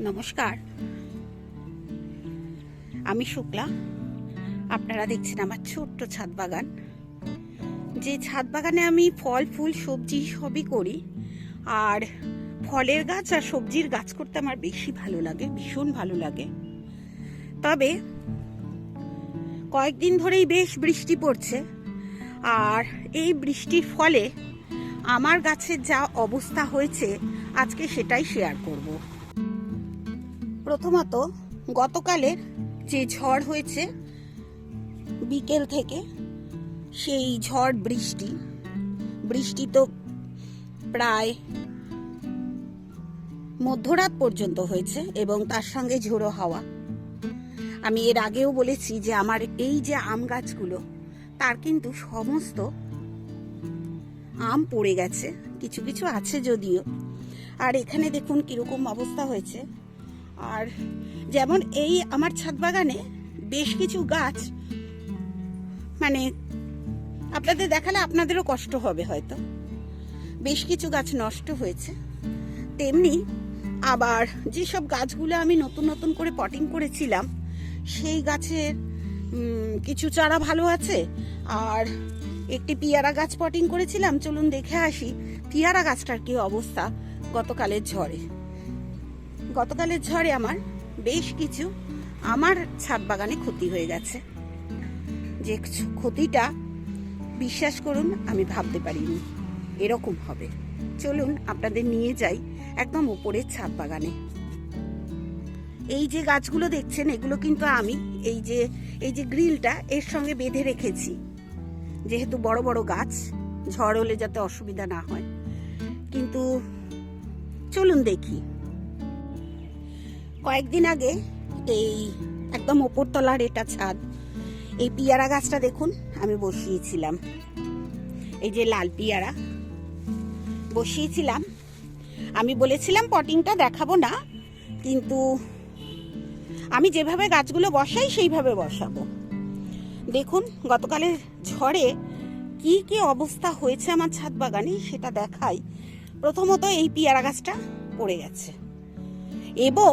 নমস্কার। আমি শুক্লা। আপনারা দেখছেন আমার ছোট্ট ছাদ বাগান। যে ছাদ বাগানে আমি ফল, ফুল, সবজি সবই করি। আর ফলের গাছ আর সবজির গাছ করতে আমার বেশি ভালো লাগে, ভীষণ ভালো লাগে। তবে কয়েকদিন ধরেই বেশ বৃষ্টি পড়ছে। আর এই বৃষ্টির ফলে আমার গাছের যা অবস্থা হয়েছে, আজকে সেটাই শেয়ার করব। প্রথমত, গতকালের যে ঝড় হয়েছে বিকেল থেকে, সেই ঝড় বৃষ্টি। বৃষ্টি তো প্রায় মধ্যরাত পর্যন্ত হয়েছে এবং তার সঙ্গে ঝোড়ো হাওয়া। আমি এর আগেও বলেছি যে আমার এই যে আম গাছগুলো, তার কিন্তু সমস্ত আম পড়ে গেছে, কিছু কিছু আছে যদিও। আর এখানে দেখুন কীরকম অবস্থা হয়েছে। আর যেমন এই আমার ছাদ বাগানে বেশ কিছু গাছ মানে আপনাদের দেখালে আপনাদেরও কষ্ট হবে হয়তো। বেশ কিছু গাছ নষ্ট হয়েছে। তেমনি আবার যেসব গাছগুলো আমি নতুন নতুন করে পটিং করেছিলাম, সেই গাছের কিছু চারা ভালো আছে। আর একটি পিয়ারা গাছ পটিং করেছিলাম, চলুন দেখে আসি পিয়ারা গাছটার কি অবস্থা, গতকালের ঝড়ে। গতকালের ঝড়ে আমার বেশ কিছু, আমার ছাদ বাগানে ক্ষতি হয়ে গেছে। যে ক্ষতিটা বিশ্বাস করুন, আমি ভাবতে পারিনি। এরকম হবে। চলুন, আপনাদের নিয়ে যাই একদম উপরের ছাদ বাগানে। এই যে গাছগুলো দেখছেন, এগুলো কিন্তু আমি, এই যে এই যে গ্রিলটা, এর সঙ্গে বেঁধে রেখেছি। যেহেতু বড় বড় গাছ, ঝড় হলে যাতে অসুবিধা না হয়। কিন্তু চলুন দেখি। কয়েকদিন আগে এই একদম ওপরতলার এটা ছাদ, এই পিয়ারা গাছটা দেখুন, আমি বসিয়েছিলাম। এই যে লাল পিয়ারা, বসিয়েছিলাম। আমি বলেছিলাম পটিংটা দেখাবো না, কিন্তু আমি যেভাবে গাছগুলো বসাই সেইভাবে বসাবো। দেখুন, গতকালের ঝড়ে কি কি অবস্থা হয়েছে আমার ছাদ বাগানে সেটা দেখাই। প্রথমত এই পিয়ারা গাছটা পড়ে গেছে। এবং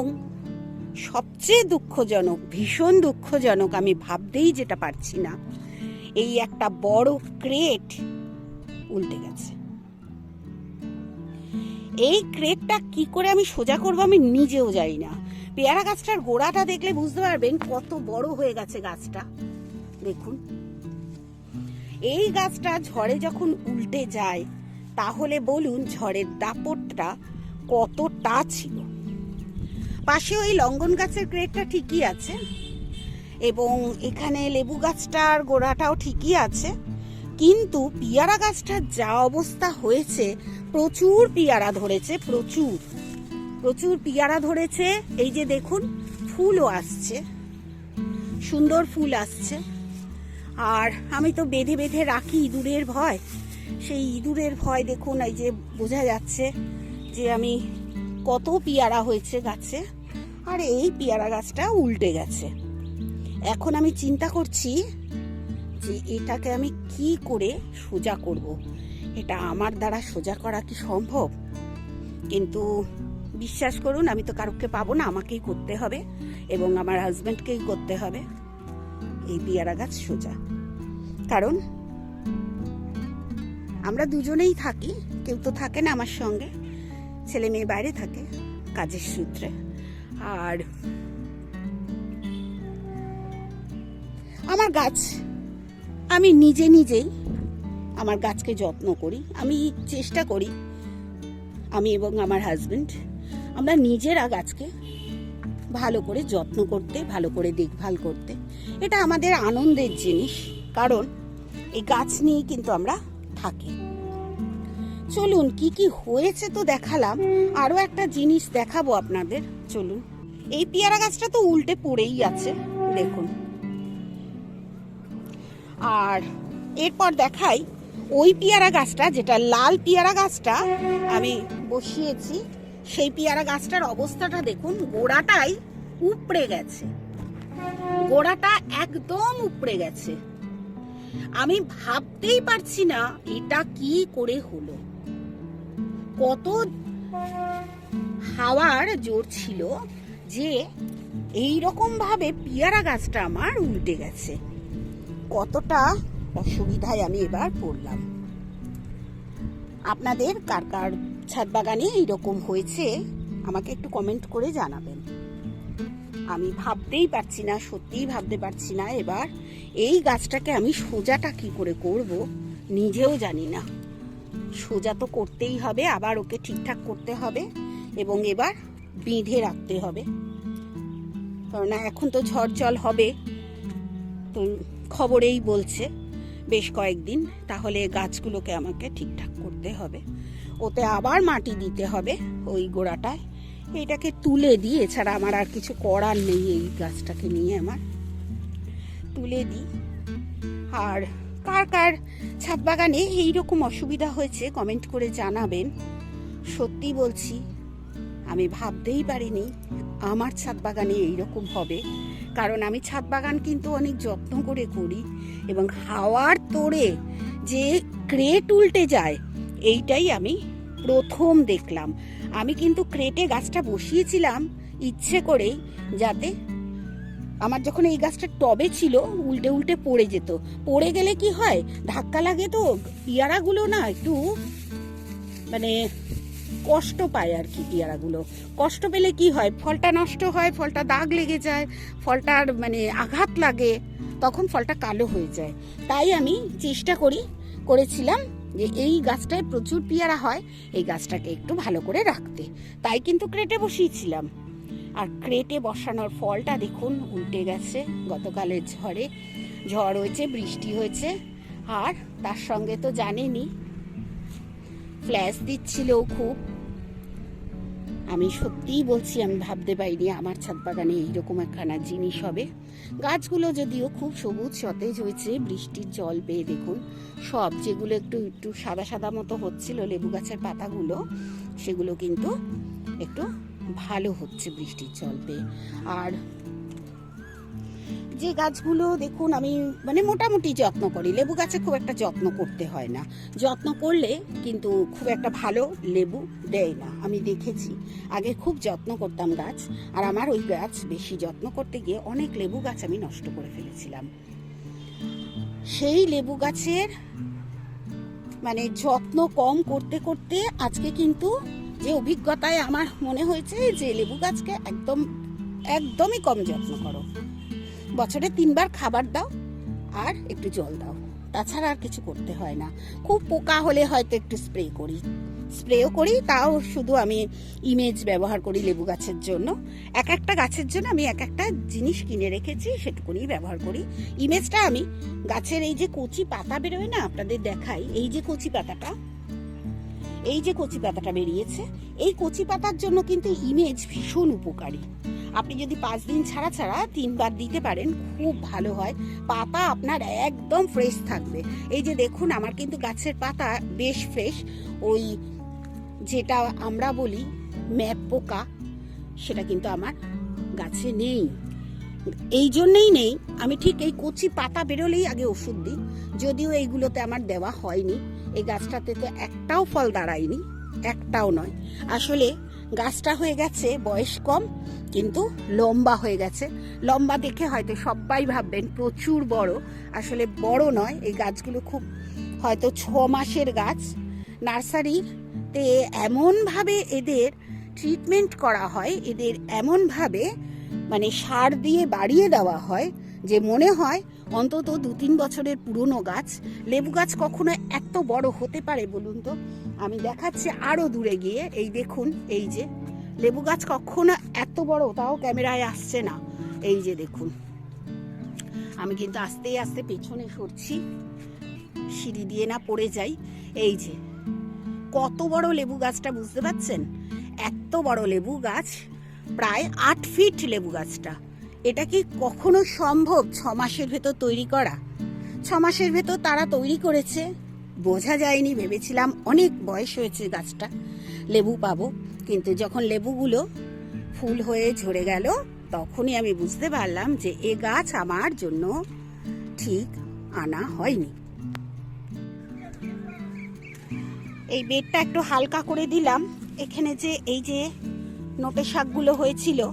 সবচেয়ে দুঃখজনক, ভীষণ দুঃখজনক, আমি ভাবতেই যেটা পারছি না। এই একটা বড় ক্রেট উল্টে গেছে। এই ক্রেটটা কি করে আমি সোজা করব আমি নিজেও জানি না। পেয়ারা গাছটার গোড়াটা দেখলে বুঝতে পারবেন কত বড় হয়ে গেছে গাছটা। দেখুন। এই গাছটা ঝড়ে যখন উল্টে যায়, তাহলে বলুন ঝড়ের দাপটটা কতটা ছিল? পাশে ওই লঙ্গন গাছের গ্রেডটা ঠিকই আছে। এবং এখানে লেবু গাছটার গোড়াটাও ঠিকই আছে। কিন্তু পিয়ারা গাছটার যা অবস্থা হয়েছে, প্রচুর পিয়ারা ধরেছে, প্রচুর। প্রচুর পিয়ারা ধরেছে, এই যে দেখুন, ফুলও আসছে। সুন্দর ফুল আসছে। আর আমি তো বেঁধে বেঁধে রাখি ইঁদুরের ভয়। সেই ইঁদুরের ভয় দেখুন, এই যে বোঝা যাচ্ছে যে আমি কত পিয়ারা হয়েছে গাছে। আর এই পেয়ারা গাছটা উল্টে গেছে। এখন আমি চিন্তা করছি যে এটাকে আমি কি করে সোজা করব। এটা আমার দ্বারা সোজা করা কি সম্ভব? কিন্তু বিশ্বাস করুন, আমি তো কারোকে পাবো না, আমাকেই করতে হবে এবং আমার হাজব্যান্ডকেই করতে হবে। এই পেয়ারা গাছ সোজা। কারণ আমরা দুজনেই থাকি, কেউ তো থাকে না আমার সঙ্গে, ছেলে মেয়ে বাইরে থাকে, কাজের সূত্রে। আর আমার গাছ। আমি নিজে নিজেই আমার গাছকে যত্ন করি। আমি চেষ্টা করি। আমি এবং আমার হাজবেন্ড আমরা নিজেরা গাছকে ভালো করে যত্ন করতে, ভালো করে দেখভাল করতে। এটা আমাদের আনন্দের জিনিস, কারণ এই গাছ নিয়েই কিন্তু আমরা থাকি। চলুন, কি কি হয়েছে তো দেখালাম। আরও একটা জিনিস দেখাবো আপনাদের। চলুন। এই পেয়ারা গাছটা তো উল্টে পড়েই আছে, দেখুন। আর এরপর দেখাই ওই পেয়ারা গাছটা, যেটা লাল পেয়ারা গাছটা আমি বসিয়েছি, সেই পেয়ারা গাছটার অবস্থাটা দেখুন, গোড়াটাই উপড়ে গেছে। গোড়াটা একদম উপড়ে গেছে। আমি ভাবতেই পারছি না এটা কি করে হলো। কত হাওয়ার জোর ছিল যে এই রকম ভাবে পিয়ারা গাছটা আমার উল্টে গেছে। কতটা অসুবিধায় আমি এবার পড়লাম। আপনাদের কার কার ছাদ বাগানে এইরকম হয়েছে, আমাকে একটু কমেন্ট করে জানাবেন। আমি ভাবতেই পারছি না, সত্যিই ভাবতে পারছি না এবার এই গাছটাকে আমি সোজাটা কি করে করব, নিজেও জানি না। সোজা তো করতেই হবে, আবার ওকে ঠিকঠাক করতে হবে, এবং এবার বেঁধে রাখতে হবে। কারণ এখন তো ঝড় জল হবে, তো খবরেই বলছে বেশ কয়েকদিন, তাহলে গাছগুলোকে আমাকে ঠিকঠাক করতে হবে। ওতে আবার মাটি দিতে হবে ওই গোড়াটায়। এটাকে তুলে দিই, এছাড়া আমার আর কিছু করার নেই এই গাছটাকে নিয়ে আমার। তুলে দিই। আর কার কার ছাদ বাগানে এইরকম অসুবিধা হয়েছে কমেন্ট করে জানাবেন। সত্যি বলছি আমি ভাবতেই পারিনি আমার ছাদ বাগানে এইরকম হবে। কারণ আমি ছাদ বাগান কিন্তু অনেক যত্ন করে করি এবং হাওয়ার তোড়ে যে ক্রেট উল্টে যায়, এইটাই আমি প্রথম দেখলাম। আমি কিন্তু ক্রেটে গাছটা বসিয়েছিলাম ইচ্ছে করেই যাতে আমার যখন এই গাছটা টবে ছিল, উল্টে উল্টে পড়ে যেত। পড়ে গেলে কি হয়? ধাক্কা লাগে তো? পিয়ারাগুলো না একটু মানে কষ্ট পায় আর কি পেয়ারাগুলো। কষ্ট পেলে কি হয়? ফলটা নষ্ট হয়, ফলটা দাগ লেগে যায়, ফলটার মানে আঘাত লাগে, তখন ফলটা কালো হয়ে যায়। তাই আমি চেষ্টা করি, করেছিলাম যে এই গাছটায় প্রচুর পেয়ারা হয়, এই গাছটাকে একটু ভালো করে রাখতে। তাই কিন্তু ক্রেটে বসিয়েছিলাম। আর ক্রেটে বসানোর ফলটা দেখুন, উল্টে গেছে, গতকালের ঝড়ে। ঝড় হয়েছে, বৃষ্টি হয়েছে, আর তার সঙ্গে তো জানেনই, ফ্ল্যাশ দিচ্ছিলও খুব। আমি সত্যিই বলছি, আমি ভাবতে পারিনি আমার ছাদ বাগানে এইরকম একখানা জিনিস হবে। গাছগুলো যদিও খুব সবুজ, সতেজ হয়েছে, বৃষ্টির জল পেয়ে দেখুন। সব যেগুলো একটু একটু সাদা সাদা মতো হচ্ছিল, লেবু গাছের পাতাগুলো, সেগুলো কিন্তু একটু ভালো হচ্ছে বৃষ্টির জল পেয়ে। আর যে গাছগুলো দেখুন, আমি মানে মোটামুটি যত্ন করি। লেবু গাছে খুব একটা যত্ন করতে হয় না। যত্ন করলে কিন্তু খুব একটা ভালো লেবু দেয় না। আমি দেখেছি, আগে খুব যত্ন করতাম গাছ, আর আমার ওই গাছ বেশি যত্ন করতে গিয়ে অনেক লেবু গাছ আমি নষ্ট করে ফেলেছিলাম। সেই লেবু গাছের মানে যত্ন কম করতে করতে আজকে কিন্তু যে অভিজ্ঞতায় আমার মনে হয়েছে যে লেবু গাছকে একদম, একদমই কম যত্ন করো। বছরে তিনবার খাবার দাও আর একটু জল দাও। তাছাড়া আর কিছু করতে হয় না। খুব পোকা হলে হয়তো একটু স্প্রে করি। স্প্রেও করি, তাও শুধু আমি ইমেজ ব্যবহার করি লেবু গাছের জন্য। এক একটা গাছের জন্য আমি এক একটা জিনিস কিনে রেখেছি, সেটুকুনি ব্যবহার করি। ইমেজটা আমি গাছের এই যে কচি পাতা বেরোয় না, আপনাদের দেখাই। এই যে কচি পাতাটা, এই যে কচি পাতাটা বেরিয়েছে, এই কচি পাতার জন্য কিন্তু ইমেজ ভীষণ উপকারী। আপনি যদি পাঁচ দিন ছাড়া ছাড়া তিনবার দিতে পারেন, খুব ভালো হয়। পাতা আপনার একদম ফ্রেশ থাকবে। এই যে দেখুন, আমার কিন্তু গাছের পাতা বেশ ফ্রেশ ওই যেটা আমরা বলি ম্যাপ পোকা, সেটা কিন্তু আমার গাছে নেই। এই জন্যেই নেই। আমি ঠিক এই কচি পাতা বেরোলেই আগে ওষুধ দিই। যদিও এইগুলোতে আমার দেওয়া হয়নি। এই গাছটাতে তো একটাও ফল দাঁড়ায়নি, একটাও নয়। আসলে গাছটা হয়ে গেছে বয়স কম। কিন্তু লম্বা হয়ে গেছে। লম্বা দেখে হয়তো সবাই ভাববেন প্রচুর বড়। আসলে বড় নয়, এই গাছগুলো খুব হয়তো ছ মাসের গাছ। নার্সারিতে এমনভাবে এদের ট্রিটমেন্ট করা হয়, এদের এমনভাবে মানে সার দিয়ে বাড়িয়ে দেওয়া হয় যে মনে হয় অন্তত দু তিন বছরের পুরনো গাছ। লেবু গাছ কখনো এত বড় হতে পারে বলুন তো? আমি দেখাচ্ছি আরও দূরে গিয়ে। এই দেখুন, এই যে লেবু গাছ কখনো এত বড়, তাও ক্যামেরায় আসছে না। এই যে দেখুন, আমি কিন্তু আস্তে আস্তে পেছনে সরছি, সিঁড়ি দিয়ে না পড়ে যাই। এই যে, কত বড় লেবু গাছটা বুঝতে পারছেন? এত বড় লেবু গাছ, প্রায় আট ফিট লেবু গাছটা। এটা কি কখনো সম্ভব ছ মাসের ভেতর তৈরি করা? ছ মাসের ভেতর তারা তৈরি করেছে? বোঝা যায়নি, ভেবেছিলাম অনেক বয়স হয়েছে গাছটা, লেবু পাবো। কিন্তু যখন লেবুগুলো ফুল হয়ে ঝরে গেল, তখনই আমি বুঝতে পারলাম যে এ গাছ আমার জন্য ঠিক আনা হয়নি। এই বেডটা একটু হালকা করে দিলাম। এখানে যে এই যে নোটে শাকগুলো হয়েছিল,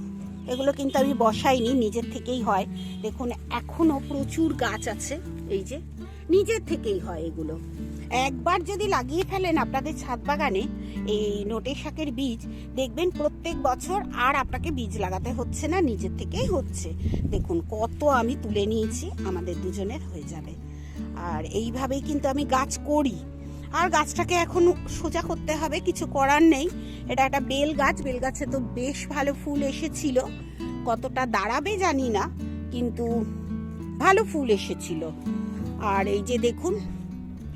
এগুলো কিন্তু আমি বসাইনি, নিজের থেকেই হয়। দেখুন, এখনও প্রচুর গাছ আছে, এই যে। নিজের থেকেই হয় এগুলো। একবার যদি লাগিয়ে ফেলেন আপনাদের ছাদ বাগানে এই নোটে শাকের বীজ, দেখবেন প্রত্যেক বছর আর আপনাকে বীজ লাগাতে হচ্ছে না, নিজের থেকেই হচ্ছে। দেখুন, কত আমি তুলে নিয়েছি, আমাদের দুজনের হয়ে যাবে। আর এইভাবেই কিন্তু আমি গাছ করি। আর গাছটাকে এখন সোজা করতে হবে, কিছু করার নেই। এটা একটা বেল গাছ, বেল গাছে তো বেশ ভালো ফুল এসেছিল। কতটা দাঁড়াবে জানি না, কিন্তু ভালো ফুল এসেছিল। আর এই যে দেখুন,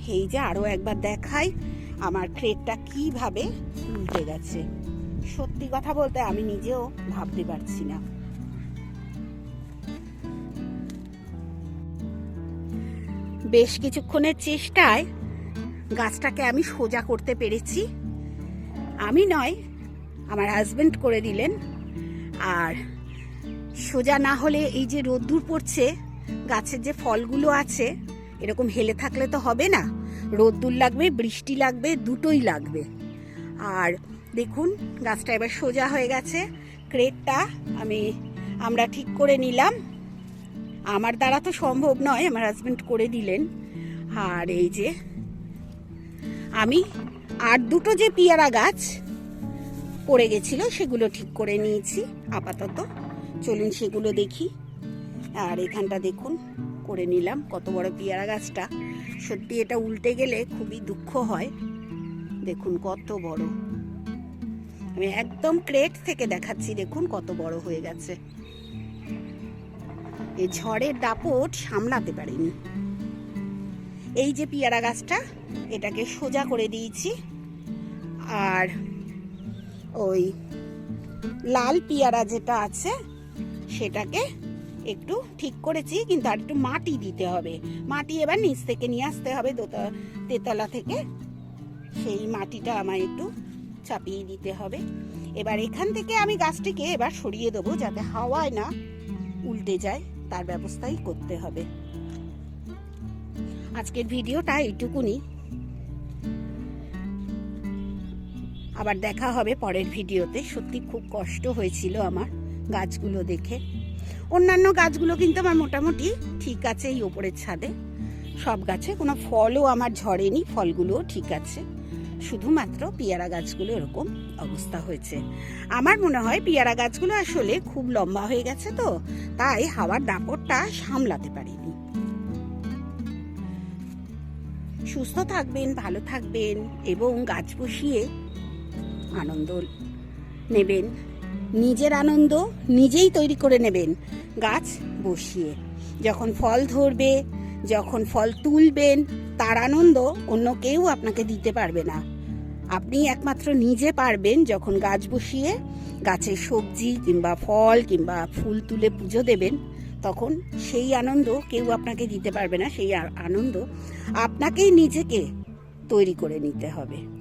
এই যে আরও একবার দেখাই, আমার ক্রেটটা কীভাবে উল্টে গেছে। সত্যি কথা বলতে আমি নিজেও ভাবতে পারছি না। বেশ কিছুক্ষণের চেষ্টায় গাছটাকে আমি সোজা করতে পেরেছি। আমি নয়, আমার হাজবেন্ড করে দিলেন। আর সোজা না হলে এই যে রোদ্দুর পড়ছে গাছের যে ফলগুলো আছে, এরকম হেলে থাকলে তো হবে না। রোদ্দুর লাগবে, বৃষ্টি লাগবে, দুটোই লাগবে। আর দেখুন, গাছটা এবার সোজা হয়ে গেছে। ক্রেটটা আমি, আমরা ঠিক করে নিলাম। আমার দ্বারা তো সম্ভব নয়, আমার হাজব্যান্ড করে দিলেন। আর এই যে, আমি আর দুটো যে পেয়ারা গাছ পড়ে গেছিল, সেগুলো ঠিক করে নিয়েছি। আপাতত চলুন সেগুলো দেখি। আর এখানটা দেখুন, করে নিলাম কত বড় পেয়ারা গাছটা। সত্যি এটা উল্টে গেলে খুবই দুঃখ হয়। দেখুন কত বড়। আমি একদম ক্রেট থেকে দেখাচ্ছি, দেখুন কত বড় হয়ে গেছে। এই ঝড়ের দাপট সামলাতে পারিনি। এই যে পেয়ারা গাছটা, এটাকে সোজা করে দিয়েছি। আর ওই লাল পেয়ারা যেটা আছে, সেটাকে একটু ঠিক করেছি, কিন্তু আর একটু মাটি দিতে হবে। মাটি এবার নিচ থেকে নিয়ে আসতে হবে দোতা- তেতলা থেকে। সেই মাটিটা আমায় একটু চাপিয়ে দিতে হবে। এবার এখান থেকে আমি গাছটিকে এবার সরিয়ে দেবো যাতে হাওয়ায় না উল্টে যায়, তার ব্যবস্থাই করতে হবে। আজকের ভিডিওটা এইটুকুনি। আবার দেখা হবে পরের ভিডিওতে। সত্যি খুব কষ্ট হয়েছিল আমার গাছগুলো দেখে। অন্যান্য গাছগুলো কিন্তু আমার মোটামুটি ঠিক আছে এই ওপরের ছাদে। সব গাছে কোনো ফলও আমার ঝরেনি, ফলগুলোও ঠিক আছে। শুধুমাত্র পেয়ারা গাছগুলো এরকম অবস্থা হয়েছে। আমার মনে হয় পেয়ারা গাছগুলো আসলে খুব লম্বা হয়ে গেছে তো, তাই হাওয়ার দাপটটা সামলাতে পারিনি। সুস্থ থাকবেন, ভালো থাকবেন এবং গাছ বসিয়ে আনন্দ নেবেন। নিজের আনন্দ নিজেই তৈরি করে নেবেন গাছ বসিয়ে। যখন ফল ধরবে, যখন ফল তুলবেন, তার আনন্দ অন্য কেউ আপনাকে দিতে পারবে না। আপনি একমাত্র নিজে পারবেন যখন গাছ বসিয়ে গাছের সবজি কিংবা ফল কিংবা ফুল তুলে পুজো দেবেন, তখন সেই আনন্দ কেউ আপনাকে দিতে পারবে না। সেই আনন্দ আপনাকেই নিজেকে তৈরি করে নিতে হবে।